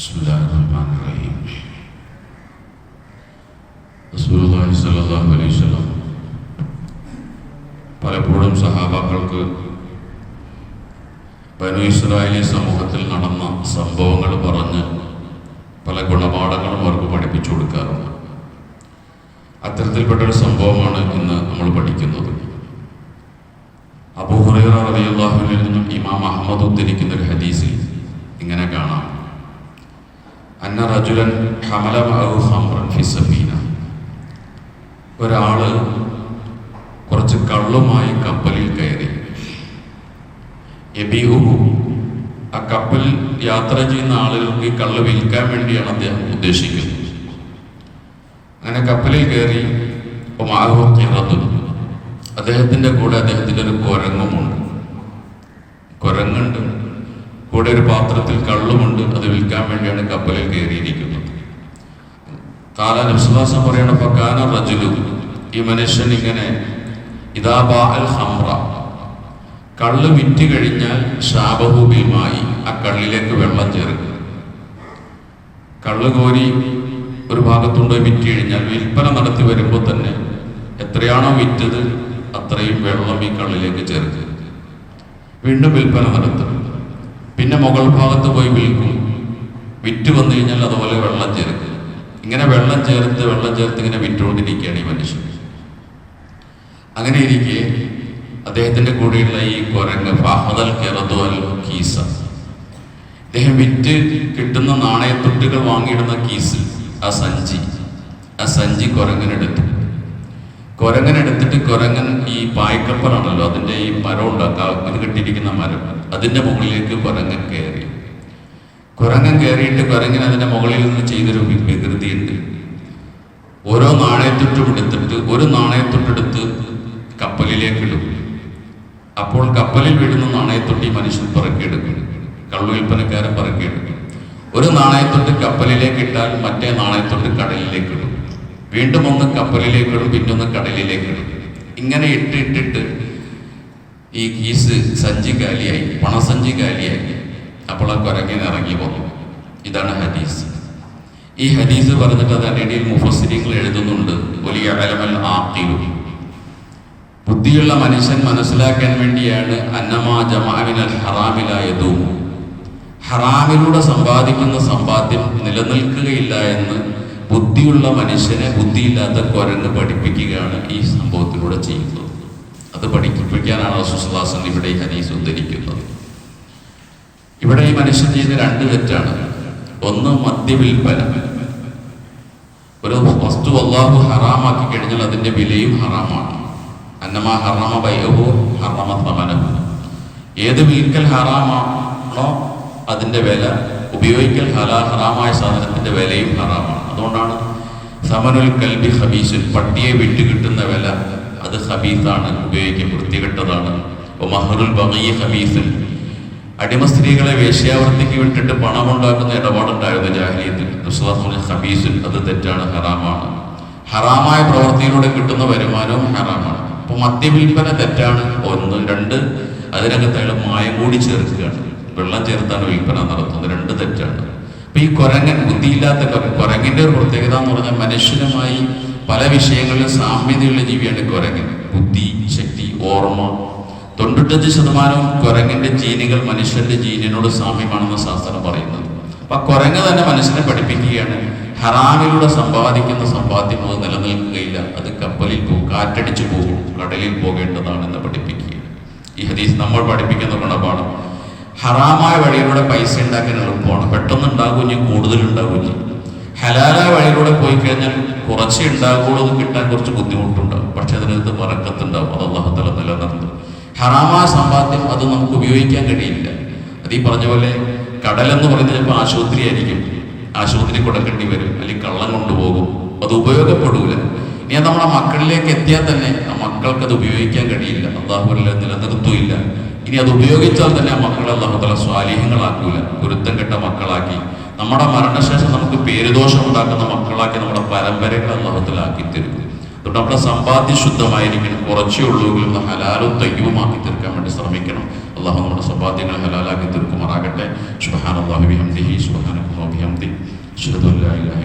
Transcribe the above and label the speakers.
Speaker 1: بسم الله الرحمن الرحيم റസൂലുള്ളാഹി സ്വല്ലല്ലാഹു അലൈഹി വസല്ലം പലപ്പോഴും സഹാബാക്കൾക്ക് ബനു ഇസ്രായേലി സമൂഹത്തിൽ നടന്ന സംഭവങ്ങൾ പറഞ്ഞ് പല ഗുണപാഠങ്ങളും അവർക്ക് പഠിപ്പിച്ചു കൊടുക്കാറുണ്ട് അത്തരത്തിൽപ്പെട്ട ഒരു സംഭവമാണ് ഇന്ന് നമ്മൾ പഠിക്കുന്നത് അബൂഹുറൈറ റളിയല്ലാഹുവിൽ നിന്നും ഇമാം അഹമ്മദ് ഉദ്ധരിക്കുന്ന ഒരു ഹദീസിൽ ഇങ്ങനെ കാണാം അന്ന റജുലൻ ഹമല മഅഹു ഖംറൻ ഫി സഫീന ഒരാൾ കുറച്ച് കള്ളുമായി കപ്പലിൽ കയറി. എബിഹു ആ കപ്പൽ യാത്ര ചെയ്യുന്ന ആളുകൾക്ക് ഈ കള്ള് വിൽക്കാൻ വേണ്ടിയാണ് അദ്ദേഹം ഉദ്ദേശിക്കുന്നത്. അങ്ങനെ കപ്പലിൽ കയറി മാഹു കിറത്തും അദ്ദേഹത്തിന്റെ കൂടെ അദ്ദേഹത്തിന്റെ ഒരു കുരങ്ങുമുണ്ട്. കുരങ്ങുണ്ട്. കൂടെ ഒരു പാത്രത്തിൽ കള്ളുമുണ്ട് അത് വിൽക്കാൻ വേണ്ടിയാണ് കപ്പലിൽ കയറിയിരിക്കുന്നത്. കാല നബ്സുലാസം പറയണ പക്കാന റജുലു. ഈ മനുഷ്യൻ ഇങ്ങനെ ഹംറ കള്ള് വിറ്റ് കഴിഞ്ഞാൽ ശാപഭൂമിയുമായി ആ കള്ളിലേക്ക് വെള്ളം ചേർക്കുക. കള്ള് കോരി ഒരു ഭാഗത്തുണ്ട് വിറ്റ് കഴിഞ്ഞാൽ വിൽപ്പന നടത്തി വരുമ്പോൾ തന്നെ എത്രയാണോ വിറ്റത് അത്രയും വെള്ളം ഈ കള്ളിലേക്ക് ചേർക്കുക. വീണ്ടും വിൽപ്പന നടത്തും പിന്നെ മുകൾ ഭാഗത്ത് പോയി വിൽക്കും. വിറ്റ് വന്നു കഴിഞ്ഞാൽ അതുപോലെ വെള്ളം ചേർക്കും. ഇങ്ങനെ വെള്ളം ചേർത്ത് വെള്ളം ചേർത്ത് ഇങ്ങനെ വിറ്റുകൊണ്ടിരിക്കുകയാണ് ഈ മനുഷ്യൻ. അങ്ങനെ ഇരിക്കെ അദ്ദേഹത്തിന്റെ കൂടെയുള്ള ഈ കുരങ്ങ് ഫഹദൽ കെറദോൽ കീസ അദ്ദേഹം വിറ്റ് കിട്ടുന്ന നാണയത്തുട്ടുകൾ വാങ്ങിയിടുന്ന കീസ് ആ സഞ്ചി ആ സഞ്ചി കുരങ്ങനെടുത്തു. കുരങ്ങനെടുത്തിട്ട് കുരങ്ങൻ ഈ പായ്ക്കപ്പറാണല്ലോ അതിന്റെ ഈ മരം ഉണ്ടാക്കാം ഇത് കെട്ടിയിരിക്കുന്ന മരം. അതിന്റെ മുകളിലേക്ക് കുരങ്ങൻ കയറി. കുരങ്ങൻ കയറിയിട്ട് കുരങ്ങൻ അതിന്റെ മുകളിൽ നിന്ന് ചെയ്തൊരു വികൃതിയുണ്ട്. ഓരോ നാണയത്തൊട്ടും എടുത്തിട്ട് ഒരു നാണയത്തൊട്ടെടുത്ത് കപ്പലിലേക്ക് ഇടും അപ്പോൾ കപ്പലിൽ വീഴുന്ന നാണയത്തൊട്ടി മനുഷ്യൻ പറക്കിയെടുക്കും. കള്ളു വിൽപ്പനക്കാരൻ പറക്കിയെടുക്കും. ഒരു നാണയത്തൊട്ട് കപ്പലിലേക്ക് ഇട്ടാൽ മറ്റേ നാണയത്തൊട്ട് കടലിലേക്ക് ഇടും വീണ്ടും ഒന്ന് കപ്പലിലേക്ക് പിന്നൊന്ന് പിന്നെ ഒന്ന് കടലിലേക്ക് ഇടും ഇങ്ങനെ ഇട്ട് ഇട്ടിട്ട് ഈ കീസ് സഞ്ചി കാലിയായി പണസഞ്ചി കാലിയായി അപ്പോൾ ആ കുരങ്ങിന് ഇറങ്ങി വന്നു. ഇതാണ് ഹദീസ്. ഈ ഹദീസ് പറഞ്ഞിട്ട് അതിന്റെ ഇടയിൽ മുഫസ്സിരിങ്ങൾ എഴുതുന്നുണ്ട്. വലിയ അലമൽ ആക്കിലു ബുദ്ധിയുള്ള മനുഷ്യൻ മനസ്സിലാക്കാൻ വേണ്ടിയാണ് അന്നമാ ജമാവിനൽ ഹറാമിലായതും ഹറാമിലൂടെ സമ്പാദിക്കുന്ന സമ്പാദ്യം നിലനിൽക്കുകയില്ല എന്ന് ബുദ്ധിയുള്ള മനുഷ്യനെ ബുദ്ധിയില്ലാത്ത കുരങ്ങ് പഠിപ്പിക്കുകയാണ് ഈ സംഭവത്തിലൂടെ ചെയ്യുന്നത്. അത് പഠിപ്പിക്കാനാണ് സുസ്ലാസൻ ഇവിടെ ഈ ഹനീസ് ഉദ്ധരിക്കുന്നത്. ഇവിടെ ഈ മനുഷ്യൻ ചെയ്ത രണ്ട് തെറ്റാണ്. ഒന്ന് മദ്യവിൽപ്പന ഒരു വസ്തു അള്ളാഹു ഹറാമാക്കി കഴിഞ്ഞാൽ അതിന്റെ വിലയും ഹറാമാണ്. അന്നമാ ഹറാമ ബൈഹു ഹറാമ തമനഹു ഏത് വിൽക്കൽ ഹറാമാണോ അതിന്റെ വില ഉപയോഗിക്കൽ ഹലാ ഹറാമായ സാധനത്തിന്റെ വിലയും ഹറാമാണ്. അതുകൊണ്ടാണ് സമനുൽ കൽബി ഹബീസുൽ പട്ടിയെ വിറ്റ് കിട്ടുന്ന വില. അത് ഹബീസാണ് ഉപയോഗിക്കും വൃത്തികെട്ടതാണ്. മഹറുൽ ബഗീ ഹബീസുൽ അടിമ സ്ത്രീകളെ വേശ്യാവൃത്തിക്ക് വിട്ടിട്ട് പണമുണ്ടാക്കുന്ന ഇടപാടുണ്ടായിരുന്നു ജാഹ്ലിയത്തിൽ. ഹബീസുൽ അത് തെറ്റാണ് ഹറാമാണ്. ഹറാമായ പ്രവൃത്തിയിലൂടെ കിട്ടുന്ന വരുമാനവും ഹറാമാണ്. അപ്പൊ മദ്യവിൽപ്പന തെറ്റാണ് ഒന്ന്. രണ്ട് അതിനകത്ത് അയാൾ മായം കൂടി ചേർക്കുകയാണ്. വെള്ളം ചേർത്താണ് വിൽപ്പന നടത്തുന്നത്. രണ്ട് തെറ്റാണ്. അപ്പൊ ഈ കുരങ്ങൻ ബുദ്ധിയില്ലാത്ത കുരങ്ങിന്റെ ഒരു പ്രത്യേകത എന്ന് പറഞ്ഞാൽ മനുഷ്യനുമായി പല വിഷയങ്ങളിലും സാമ്യതയുള്ള ജീവിയാണ് കുരങ്ങൻ. ബുദ്ധി ശക്തി ഓർമ്മ. തൊണ്ണൂറ്റഞ്ച് ശതമാനവും കുരങ്ങിന്റെ ജീനുകൾ മനുഷ്യന്റെ ജീനിനോട് സാമ്യമാണെന്ന് ശാസ്ത്രം പറയുന്നത്. അപ്പൊ കുരങ്ങ് തന്നെ മനുഷ്യനെ പഠിപ്പിക്കുകയാണ്. ഹറാമിലൂടെ സമ്പാദിക്കുന്ന സമ്പാദ്യം അത് നിലനിൽക്കുകയില്ല. അത് കപ്പലിൽ പോകും കാറ്റടിച്ചു പോകും കടലിൽ പോകേണ്ടതാണെന്ന് പഠിപ്പിക്കുക ഈ ഹദീസ് നമ്മൾ പഠിപ്പിക്കുന്ന ഗുണപാഠം. ഹറാമായ വഴിയിലൂടെ പൈസ ഉണ്ടാക്കാൻ എളുപ്പമാണ്. പെട്ടെന്ന് ഉണ്ടാകും ഇനി കൂടുതൽ ഉണ്ടാകും ഹലാലായ വഴിയിലൂടെ പോയി കഴിഞ്ഞാൽ കുറച്ച് ഉണ്ടാകുള്ളൂ അത് കിട്ടാൻ കുറച്ച് ബുദ്ധിമുട്ടുണ്ടാകും പക്ഷെ അതിനകത്ത് വറക്കത്തുണ്ടാവും. അത് അള്ളാഹുത്തല നിലനിർത്തും. ഹറാമായ സമ്പാദ്യം അത് നമുക്ക് ഉപയോഗിക്കാൻ കഴിയില്ല. അത് ഈ പറഞ്ഞ പോലെ കടലെന്ന് പറയുന്നത് ചിലപ്പോൾ ആശുപത്രി ആയിരിക്കും. ആശുപത്രി കൊടുക്കേണ്ടി വരും. അല്ലെങ്കിൽ കള്ളം കൊണ്ടുപോകും. അത് ഉപയോഗപ്പെടൂല. ഇനി നമ്മുടെ മക്കളിലേക്ക് എത്തിയാൽ തന്നെ ആ മക്കൾക്ക് അത് ഉപയോഗിക്കാൻ കഴിയില്ല. അള്ളാഹുല്ല നിലനിർത്തൂല്ല ഇനി അത് ഉപയോഗിച്ചാൽ തന്നെ മക്കളെ അള്ളാഹുത്തല സ്വാലിഹ്യങ്ങളാക്കൂല. ഗുരുത്തം കെട്ട മക്കളാക്കി. നമ്മുടെ മരണശേഷം നമുക്ക് പേരുദോഷം ഉണ്ടാക്കുന്ന മക്കളാക്കി നമ്മുടെ പരമ്പരകൾ അള്ളാഹുത്തലാക്കി തരും അതുകൊണ്ട് നമ്മുടെ സമ്പാദ്യ ശുദ്ധമായിരിക്കണം. കുറച്ചേ ഉള്ളൂവെങ്കിലും ഹലാലും തയ്യവുമാക്കി തീർക്കാൻ വേണ്ടി ശ്രമിക്കണം. അള്ളാഹു നമ്മുടെ സമ്പാദ്യങ്ങൾ ഹലാലാക്കി തീർക്കുമാറാകട്ടെ. സുബഹാൻ അള്ളാഹു ബിഹംദിഹി അഷ്ഹദു അൻ ഇലാഹ